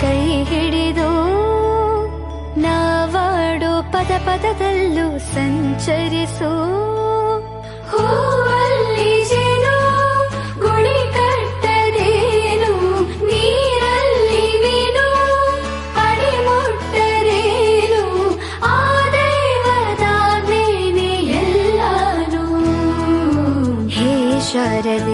ಕೈ ಹಿಡಿದು ನಾವಾಡು ಪದ ಪದದಲ್ಲೂ ಸಂಚರಿಸು ಹೋಲ್ಲಿ ಜೇನು ಗುಣಿ ಕಟ್ಟರೇನು ನೀರಲ್ಲಿ ನೀನು ಅಡಿಮುಟ್ಟರೇನು ಆ ದೇವರ ಮೇನೆ ಎಲ್ಲರೂ ಏಷರೇ